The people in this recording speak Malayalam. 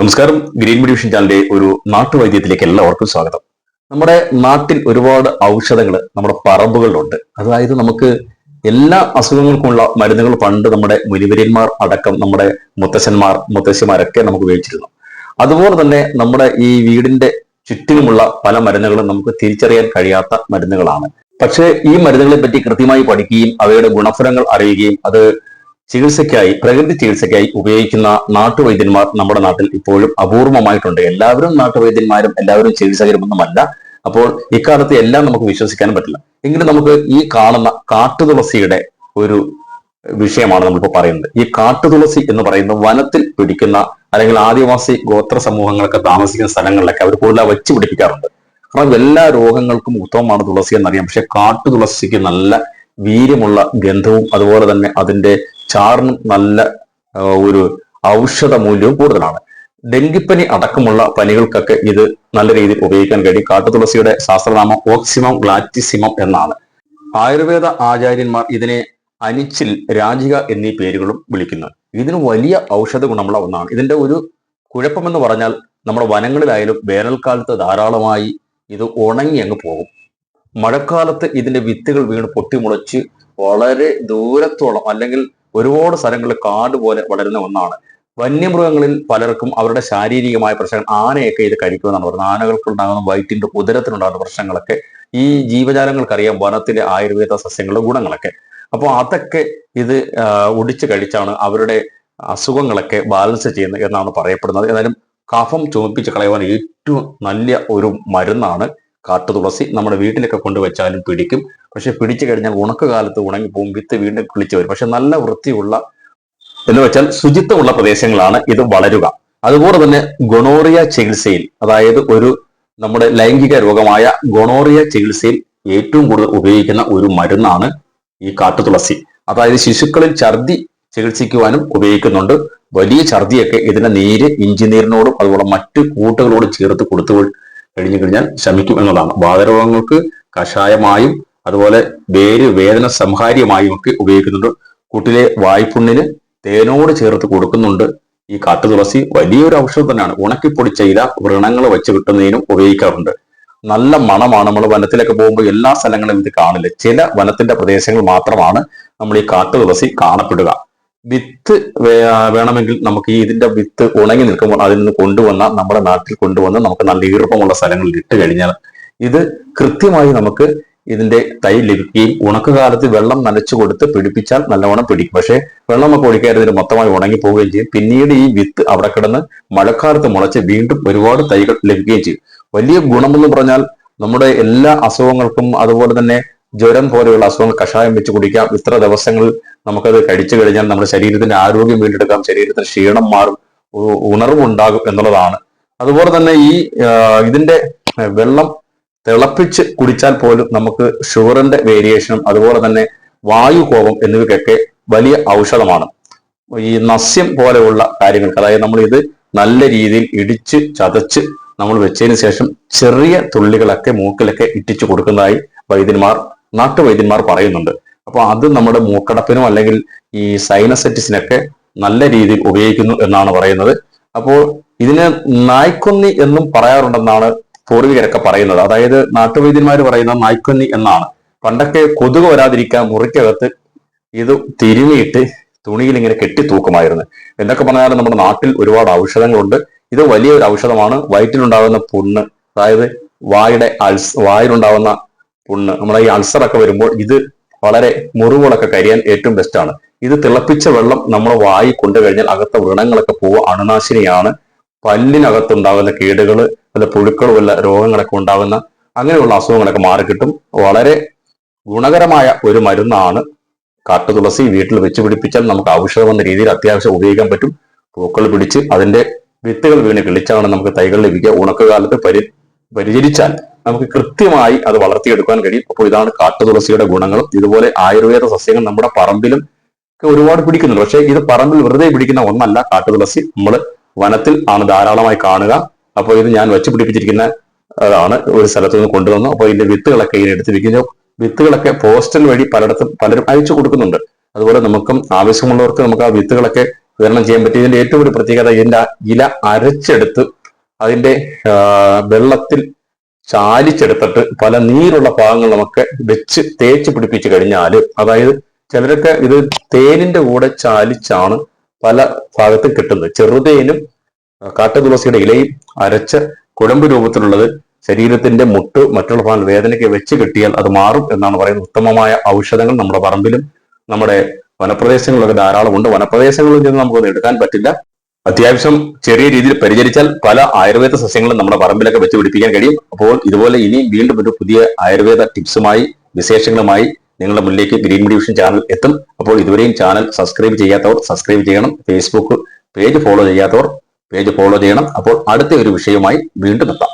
നമസ്കാരം. ഗ്രീൻ മെഡിവിഷൻ ചാനലിന്റെ ഒരു നാട്ടുവൈദ്യത്തിലേക്ക് എല്ലാവർക്കും സ്വാഗതം. നമ്മുടെ നാട്ടിൽ ഒരുപാട് ഔഷധങ്ങൾ നമ്മുടെ പറമ്പുകളിലുണ്ട്. അതായത് നമുക്ക് എല്ലാ അസുഖങ്ങൾക്കുമുള്ള മരുന്നുകൾ പണ്ട് നമ്മുടെ മുനിവര്യന്മാർ അടക്കം നമ്മുടെ മുത്തശ്ശന്മാർ മുത്തശ്ശിമാരൊക്കെ നമുക്ക് ഉപയോഗിച്ചിരുന്നു. അതുപോലെ തന്നെ നമ്മുടെ ഈ വീടിന്റെ ചുറ്റിനുമുള്ള പല മരുന്നുകളും നമുക്ക് തിരിച്ചറിയാൻ കഴിയാത്ത മരുന്നുകളാണ്. പക്ഷേ ഈ മരുന്നുകളെ പറ്റി കൃത്യമായി പഠിക്കുകയും അവയുടെ ഗുണഫലങ്ങൾ അറിയുകയും അത് ചികിത്സയ്ക്കായി പ്രകൃതി ചികിത്സയ്ക്കായി ഉപയോഗിക്കുന്ന നാട്ടുവൈദ്യന്മാർ നമ്മുടെ നാട്ടിൽ ഇപ്പോഴും അപൂർവമായിട്ടുണ്ട്. എല്ലാവരും നാട്ടുവൈദ്യന്മാരും എല്ലാവരും ചികിത്സകരുമൊന്നുമല്ല അപ്പോൾ ഇക്കാലത്ത് എല്ലാം നമുക്ക് വിശ്വസിക്കാൻ പറ്റില്ല. എങ്കിലും നമുക്ക് ഈ കാണുന്ന കാട്ടുതുളസിയുടെ ഒരു വിഷയമാണ് നമ്മളിപ്പോൾ പറയുന്നത്. ഈ കാട്ടുതുളസി എന്ന് പറയുന്ന വനത്തിൽ പിടിക്കുന്ന അല്ലെങ്കിൽ ആദിവാസി ഗോത്ര സമൂഹങ്ങളൊക്കെ താമസിക്കുന്ന സ്ഥലങ്ങളിലൊക്കെ അവർ കൂടുതൽ വെച്ച് പിടിപ്പിക്കാറുണ്ട്. കാരണം എല്ലാ രോഗങ്ങൾക്കും ഉത്തമമാണ് തുളസി എന്നറിയാം. പക്ഷെ കാട്ടുതുളസിക്ക് നല്ല വീര്യമുള്ള ഗന്ധവും അതുപോലെ തന്നെ അതിന്റെ ചാറിനും നല്ല ഒരു ഔഷധ മൂല്യവും കൂടുതലാണ്. ഡെങ്കിപ്പനി അടക്കമുള്ള പനികൾക്കൊക്കെ ഇത് നല്ല രീതിയിൽ ഉപയോഗിക്കാൻ കഴിയും. കാട്ടുതുളസിയുടെ ശാസ്ത്രനാമം ഓക്സിമം ഗ്ലാറ്റിസിമം എന്നാണ്. ആയുർവേദ ആചാര്യന്മാർ ഇതിനെ അനിച്ചിൽ രാജിക എന്നീ പേരുകളും വിളിക്കുന്നു. ഇതിന് വലിയ ഔഷധ ഗുണമുള്ള ഒന്നാണ്. ഇതിന്റെ ഒരു കുഴപ്പമെന്ന് പറഞ്ഞാൽ നമ്മുടെ വനങ്ങളിലായാലും വേനൽക്കാലത്ത് ധാരാളമായി ഇത് ഉണങ്ങി അങ്ങ് പോകും. മഴക്കാലത്ത് ഇതിന്റെ വിത്തുകൾ വീണ് പൊട്ടിമുളച്ച് വളരെ ദൂരത്തോളം അല്ലെങ്കിൽ ഒരുപാട് സ്ഥലങ്ങളിൽ കാട് പോലെ വളരുന്ന ഒന്നാണ്. വന്യമൃഗങ്ങളിൽ പലർക്കും അവരുടെ ശാരീരികമായ പ്രശ്നങ്ങൾ ആനയൊക്കെ ഇത് കഴിക്കുമെന്നാണ് പറയുന്നത്. ആനകൾക്കുണ്ടാകുന്ന വയറ്റിന്റെ ഉദരത്തിനുണ്ടാകുന്ന പ്രശ്നങ്ങളൊക്കെ ഈ ജീവജാലങ്ങൾക്കറിയാം വനത്തിലെ ആയുർവേദ സസ്യങ്ങളുടെ ഗുണങ്ങളൊക്കെ. അപ്പോൾ അതൊക്കെ ഇത് ഒടിച്ചു കഴിച്ചാണ് അവരുടെ അസുഖങ്ങളൊക്കെ ബാലൻസ് ചെയ്യുന്നത് എന്നാണ് പറയപ്പെടുന്നത്. എന്നാലും കഫം ചുമപ്പിച്ച് കളയുവാൻ ഏറ്റവും നല്ല ഒരു മരുന്നാണ്. കാട്ടുതുളസി നമ്മുടെ വീട്ടിലൊക്കെ കൊണ്ടുവച്ചാലും പിടിക്കും. പക്ഷെ പിടിച്ചു കഴിഞ്ഞാൽ ഉണക്ക കാലത്ത് ഉണങ്ങിപ്പോവും വിത്ത് വീണ്ടും കിളിച്ചു വരും. പക്ഷെ നല്ല വൃത്തിയുള്ള എന്ന് വെച്ചാൽ ശുചിത്വമുള്ള പ്രദേശങ്ങളാണ് ഇത് വളരുക. അതുപോലെ തന്നെ ഗൊണോറിയ ചികിത്സയിൽ അതായത് ഒരു നമ്മുടെ ലൈംഗിക രോഗമായ ഗൊണോറിയ ചികിത്സയിൽ ഏറ്റവും കൂടുതൽ ഉപയോഗിക്കുന്ന ഒരു മരുന്നാണ് ഈ കാട്ടുതുളസി അതായത് ശിശുക്കളിൽ ഛർദി ചികിത്സിക്കുവാനും ഉപയോഗിക്കുന്നുണ്ട്. വലിയ ഛർദിയൊക്കെ ഇതിന്റെ നീര് ഇഞ്ചി അതുപോലെ മറ്റു കൂട്ടുകളോടും ചേർത്ത് കൊടുത്തു കഴിഞ്ഞു കഴിഞ്ഞാൽ ശമിക്കും എന്നുള്ളതാണ് വാതരോഗങ്ങൾക്ക് കഷായമായും അതുപോലെ വേര് വേദന സംഹാരിയമായും ഒക്കെ ഉപയോഗിക്കുന്നുണ്ട്. കുട്ടിലെ വായ്പുണ്ണിന് തേനോട് ചേർത്ത് കൊടുക്കുന്നുണ്ട്. ഈ കാട്ടുതുളസി വലിയൊരു ഔഷധം തന്നെയാണ്. ഉണക്കിപ്പൊടിച്ച ഇല വ്രണങ്ങൾ വെച്ച് കിട്ടുന്നതിനും ഉപയോഗിക്കാറുണ്ട്. നല്ല മണമാണ് നമ്മൾ വനത്തിലൊക്കെ പോകുമ്പോൾ എല്ലാ സ്ഥലങ്ങളിലും ഇത് കാണില്ല? ചില വനത്തിന്റെ പ്രദേശങ്ങൾ മാത്രമാണ് നമ്മൾ ഈ കാട്ടുതുളസി കാണപ്പെടുക. വിത്ത് വേണമെങ്കിൽ നമുക്ക് ഈ ഇതിന്റെ വിത്ത് ഉണങ്ങി നിൽക്കുമ്പോൾ അതിൽ നിന്ന് കൊണ്ടുവന്ന നമ്മുടെ നാട്ടിൽ കൊണ്ടുവന്ന് നമുക്ക് നല്ല ഈർപ്പമുള്ള സ്ഥലങ്ങളിൽ ഇട്ട് കഴിഞ്ഞാൽ ഇത് കൃത്യമായി നമുക്ക് ഇതിന്റെ തൈ ലഭിക്കുകയും ഉണക്കുകാലത്ത് വെള്ളം നനച്ചു കൊടുത്ത് പിടിപ്പിച്ചാൽ നല്ലവണ്ണം പിടിക്കും. പക്ഷേ വെള്ളമൊക്കെ ഒഴിക്കാതെ ഇതിന് മൊത്തമായി ഉണങ്ങി പോവുകയും ചെയ്യും. പിന്നീട് ഈ വിത്ത് അവിടെ കിടന്ന് മഴക്കാലത്ത് മുളച്ച് വീണ്ടും ഒരുപാട് തൈകൾ ലഭിക്കുകയും ചെയ്യും. വലിയ ഗുണമെന്ന് പറഞ്ഞാൽ നമ്മുടെ എല്ലാ അസുഖങ്ങൾക്കും അതുപോലെ തന്നെ ജ്വരം പോലെയുള്ള അസുഖങ്ങൾ കഷായം വെച്ച് കുടിക്കാം. ഇത്ര ദിവസങ്ങളിൽ നമുക്കത് കഴിച്ചു കഴിഞ്ഞാൽ നമ്മുടെ ശരീരത്തിന്റെ ആരോഗ്യം വീണ്ടെടുക്കാം. ശരീരത്തിന് ക്ഷീണം മാറും. ഉണർവുണ്ടാകും എന്നുള്ളതാണ്. അതുപോലെ തന്നെ ഈ ഇതിന്റെ വെള്ളം തിളപ്പിച്ച് കുടിച്ചാൽ പോലും നമുക്ക് ഷുഗറിന്റെ വേരിയേഷനും അതുപോലെ തന്നെ വായുകോപം എന്നിവയ്ക്കൊക്കെ വലിയ ഔഷധമാണ്. ഈ നസ്യം പോലെയുള്ള കാര്യങ്ങൾക്ക് അതായത് നമ്മൾ ഇത് നല്ല രീതിയിൽ ഇടിച്ച് ചതച്ച് നമ്മൾ വെച്ചതിന് ശേഷം ചെറിയ തുള്ളികളൊക്കെ മൂക്കിലൊക്കെ ഇട്ടിച്ചു കൊടുക്കുന്നതായി വൈദ്യന്മാർ നാട്ടുവൈദ്യന്മാർ പറയുന്നുണ്ട്. അപ്പൊ അത് നമ്മുടെ മൂക്കടപ്പിനും അല്ലെങ്കിൽ ഈ സൈനസെറ്റിസിനൊക്കെ നല്ല രീതിയിൽ ഉപയോഗിക്കുന്നു എന്നാണ് പറയുന്നത്. അപ്പോൾ ഇതിനെ നായ്ക്കൊന്നി എന്നും പറയാറുണ്ടെന്നാണ് പൂർവികരൊക്കെ പറയുന്നത്. അതായത് നാട്ടുവൈദ്യന്മാർ പറയുന്ന നായ്ക്കൊന്നി എന്നാണ്. പണ്ടൊക്കെ കൊതുക് വരാതിരിക്കാൻ മുറിക്കകത്ത് ഇത് തിരുമിയിട്ട് തുണിയിൽ ഇങ്ങനെ കെട്ടി എന്തൊക്കെ പറഞ്ഞാലും നമ്മുടെ നാട്ടിൽ ഒരുപാട് ഔഷധങ്ങളുണ്ട്. ഇത് വലിയൊരു ഔഷധമാണ്. വയറ്റിലുണ്ടാകുന്ന പുണ്ണ് അതായത് വായുടെ അൾസ് വായിലുണ്ടാകുന്ന പുണ്ണ് നമ്മുടെ ഈ അൾസറൊക്കെ വരുമ്പോൾ ഇത് വളരെ മുറിവുകളൊക്കെ കരിയാൻ ഏറ്റവും ബെസ്റ്റാണ് ഇത് തിളപ്പിച്ച വെള്ളം നമ്മൾ വായി കൊണ്ടു കഴിഞ്ഞാൽ അകത്തെ വ്രണങ്ങളൊക്കെ പോവുക അണുനാശിനിയാണ്. പല്ലിനകത്തുണ്ടാകുന്ന കേടുകൾ വല്ല പുഴുക്കളും വല്ല രോഗങ്ങളൊക്കെ ഉണ്ടാകുന്ന അങ്ങനെയുള്ള അസുഖങ്ങളൊക്കെ മാറിക്കിട്ടും വളരെ ഗുണകരമായ ഒരു മരുന്നാണ്. കാട്ടുതുളസി വീട്ടിൽ വെച്ച് പിടിപ്പിച്ചാൽ നമുക്ക് ഔഷധം എന്ന രീതിയിൽ അത്യാവശ്യം ഉപയോഗിക്കാൻ പറ്റും. പൂക്കൾ പിടിച്ച് അതിന്റെ വിത്തുകൾ വീണ് കിളിച്ചാണ് നമുക്ക് തൈകൾ ലഭിക്കുക. ഉണക്കുകാലത്ത് പരി പരിചരിച്ചാൽ നമുക്ക് കൃത്യമായി അത് വളർത്തിയെടുക്കാൻ കഴിയും. അപ്പോൾ ഇതാണ് കാട്ടുതുളസിയുടെ ഗുണങ്ങളും. ഇതുപോലെ ആയുർവേദ സസ്യങ്ങൾ നമ്മുടെ പറമ്പിലും ഒരുപാട് പിടിക്കുന്നുണ്ട്. പക്ഷേ ഇത് പറമ്പിൽ വെറുതെ പിടിക്കുന്ന ഒന്നല്ല. കാട്ടുതുളസി നമ്മൾ വനത്തിൽ ആണ് ധാരാളമായി കാണുക. അപ്പോൾ ഇത് ഞാൻ വെച്ച് പിടിപ്പിച്ചിരിക്കുന്ന അതാണ് ഒരു സ്ഥലത്തു നിന്ന് കൊണ്ടുവന്നു അപ്പോൾ ഇതിന്റെ വിത്തുകളൊക്കെ ഇങ്ങനെ എടുത്ത് വെക്കുന്നു വിത്തുകളൊക്കെ പോസ്റ്റൽ വഴി പലയിടത്തും പലരും അയച്ചു കൊടുക്കുന്നുണ്ട്. അതുപോലെ നമുക്കും ആവശ്യമുള്ളവർക്ക് നമുക്ക് ആ വിത്തുകളൊക്കെ വിതരണം ചെയ്യാൻ പറ്റും. ഇതിന്റെ ഏറ്റവും ഒരു പ്രത്യേകത ഇതിന്റെ ഇല അരച്ചെടുത്ത് അതിന്റെ വെള്ളത്തിൽ ചാലിച്ചെടുത്തിട്ട് പല നീരുള്ള ഭാഗങ്ങൾ നമുക്ക് വെച്ച് തേച്ച് പിടിപ്പിച്ച് കഴിഞ്ഞാൽ അതായത് ചിലരൊക്കെ ഇത് തേനിന്റെ കൂടെ ചാലിച്ചാണ് പല ഭാഗത്ത് കിട്ടുന്നത്. ചെറുതേനും കാട്ടുതുളസിയുടെ ഇലയും അരച്ച കുഴമ്പ് രൂപത്തിലുള്ളത് ശരീരത്തിന്റെ മുട്ട് മറ്റുള്ള ഭാഗം വേദനയ്ക്ക് വെച്ച് കിട്ടിയാൽ അത് മാറും എന്നാണ് പറയുന്നത്. ഉത്തമമായ ഔഷധങ്ങൾ നമ്മുടെ പറമ്പിലും നമ്മുടെ വനപ്രദേശങ്ങളിലൊക്കെ ധാരാളം ഉണ്ട് വനപ്രദേശങ്ങളിൽ നിന്ന് നമുക്കത് എടുക്കാൻ പറ്റില്ല. അത്യാവശ്യം ചെറിയ രീതിയിൽ പരിചരിച്ചാൽ പല ആയുർവേദ സസ്യങ്ങളും നമ്മുടെ പറമ്പിലൊക്കെ വെച്ച് പിടിപ്പിക്കാൻ കഴിയും. അപ്പോൾ ഇതുപോലെ ഇനിയും വീണ്ടും ഒരു പുതിയ ആയുർവേദ ടിപ്സുമായി വിശേഷങ്ങളുമായി നിങ്ങളുടെ മുന്നിലേക്ക് ഗ്രീൻ ഡിവിഷൻ ചാനൽ എത്തും. അപ്പോൾ ഇതുവരെയും ചാനൽ സബ്സ്ക്രൈബ് ചെയ്യാത്തവർ സബ്സ്ക്രൈബ് ചെയ്യണം. ഫേസ്ബുക്ക് പേജ് ഫോളോ ചെയ്യാത്തവർ പേജ് ഫോളോ ചെയ്യണം. അപ്പോൾ അടുത്ത ഒരു വിഷയവുമായി വീണ്ടും എത്താം.